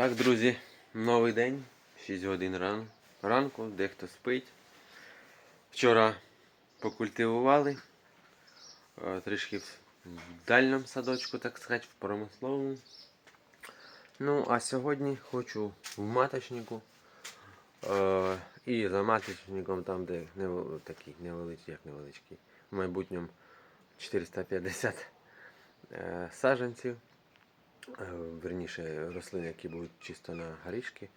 Так, друзі, новий день, 6 годин ран... ранку, дехто спить. Вчора покультивували. е, Трішки в дальньому садочку, так сказати, в промисловому. Ну, а сьогодні хочу в маточнику. Е, і за маточником там, де невел... такий невеличкий, як невеличкий, в майбутньому 450 е, саджанців. Е, верніше рослини, які будуть чисто на горішки.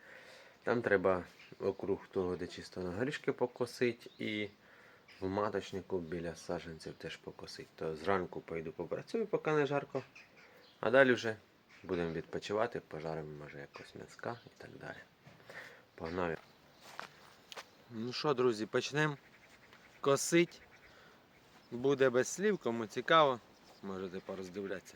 Там треба округ того, де чисто на горішки покосити і в маточнику біля саджанців теж покосити. То зранку пойду попрацюю, поки не жарко. А далі вже будемо відпочивати, пожаримо може якось м'яска і так далі. Погнали. Ну що, друзі, почнемо косить. Буде без слів, кому цікаво, можете пороздивлятися.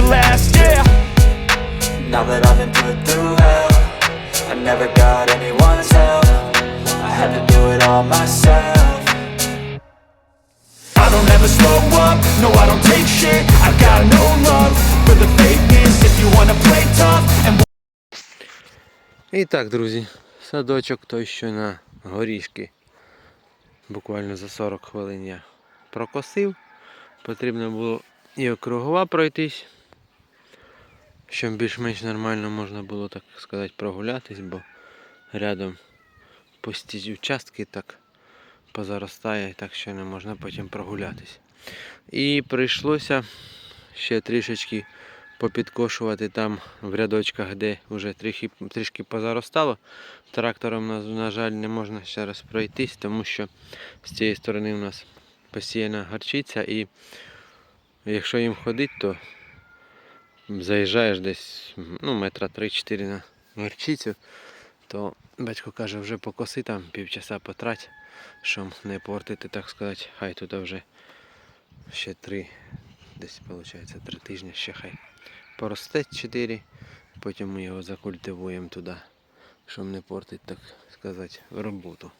to last, yeah Now that I've been put through hell I never got anyone's help I had to do it all myself I don't ever slow up, no I don't take shit I got no love for the fakeness If you wanna play tough and І так, друзі, садочок той, що на горішки. Буквально за 40 хвилин я прокосив. Потрібно було і округова пройтись, щоб більш-менш нормально можна було, так сказати, прогулятись, бо рядом пусті участки так позаростає, так що не можна потім прогулятись. І прийшлося ще трішечки попідкошувати там в рядочках, де вже трішки, трішки позаростало. Трактором, на, жаль, не можна ще раз пройтись, тому що з цієї сторони у нас посіяна гарчиця і якщо їм ходити, то заїжджаєш десь ну, метра 3-4 на гарчицю, то батько каже, вже покоси там півчаса потрать, щоб не портити, так сказати, хай тут вже ще три, десь виходить три тижні ще хай поросте 4, потім ми його закультивуємо туди, щоб не портити, так сказати, роботу.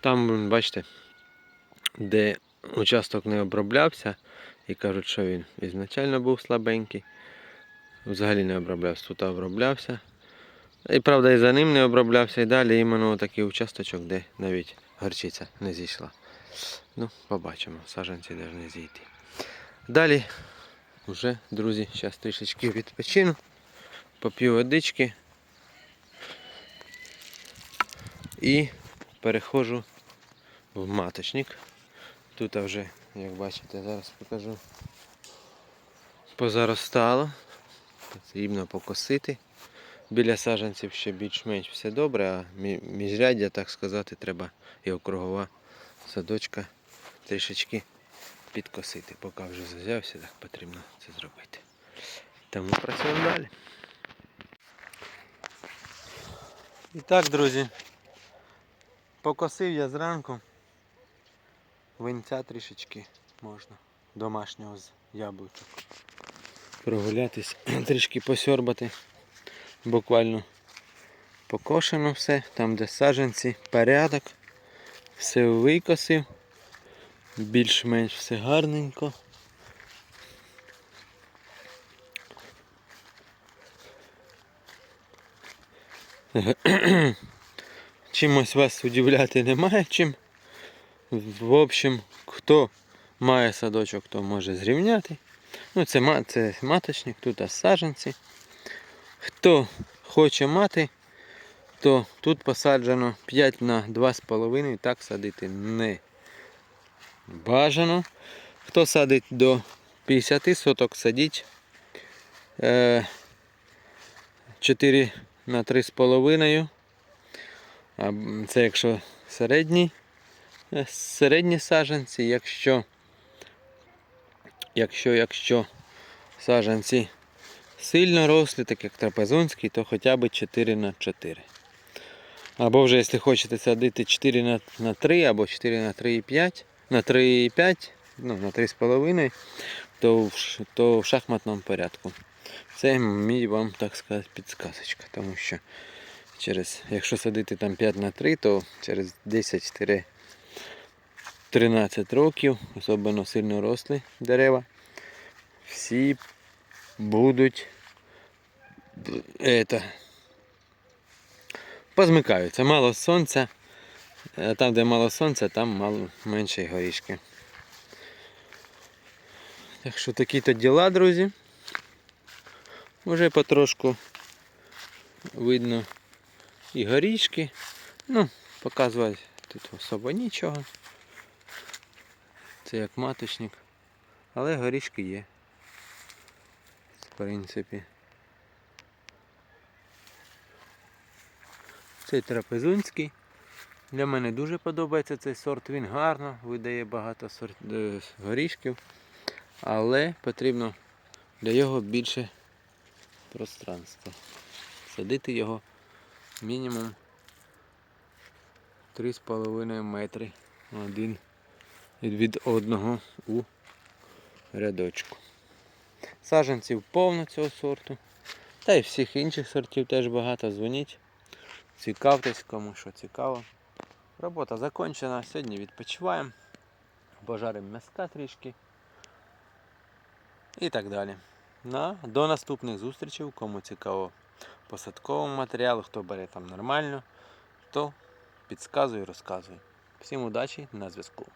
Там, бачите, де участок не оброблявся, і кажуть, що він ізначально був слабенький. Взагалі не оброблявся, тут оброблявся. І правда, і за ним не оброблявся, і далі іменно такий участочок, де навіть горчиця не зійшла. Ну, побачимо, саджанці повинні зійти. Далі вже, друзі, зараз трішечки відпочину, поп'ю водички і переходжу в маточник. Тут вже, як бачите, зараз покажу, позаростало. Потрібно покосити. Біля саджанців ще більш-менш все добре, а міжряддя, так сказати, треба і округова садочка трішечки підкосити. Поки вже зазявся, так потрібно це зробити. Тому працюємо далі. І так, друзі, покосив я зранку. Винця трішечки можна. Домашнього з яблучок. Прогулятись, трішки посьорбати. Буквально покошено все, там де саджанці, порядок. Все викосив. Більш-менш все гарненько. чимось вас удивляти немає чим. В общем, хто має садочок, то може зрівняти. Ну, це, це маточник, тут саджанці. Хто хоче мати, то тут посаджено 5 на 2,5, так садити не бажано. Хто садить до 50 соток, садіть е, 4 на 3,5. А, Це якщо середні, е, середні саджанці, якщо, якщо, якщо саджанці сильно рослі, так як трапезунський, то хоча б 4 на 4. Або вже, якщо хочете садити 4 на, на 3 або 4 на 3,5, на 3,5, ну, на 3,5, то, в то в шахматному порядку. Це мій вам, так сказати, підсказочка, тому що через, якщо садити там 5 на 3, то через 10-13 років, особливо сильно рослі дерева, всі будуть это, позмикаються. Мало сонця, а там, де мало сонця, там мало менше горішки. Так що такі то діла, друзі. Уже потрошку видно і горішки. Ну, показувати тут особо нічого. Це як маточник. Але горішки є. В принципі. Цей трапезунський. Для мене дуже подобається цей сорт. Він гарно видає багато сорт... е, горішків. Але потрібно для його більше пространства. Садити його мінімум 3,5 метри один від одного у рядочку. Саджанців повно цього сорту. Та й всіх інших сортів теж багато. Дзвоніть. Цікавтесь, кому що цікаво. Робота закінчена. Сьогодні відпочиваємо. Пожаримо м'яска трішки. І так далі. На, до наступних зустрічей. Кому цікаво посадковому матеріалу, хто бере там нормально, то підказує, розказує. Всім удачі на зв'язку.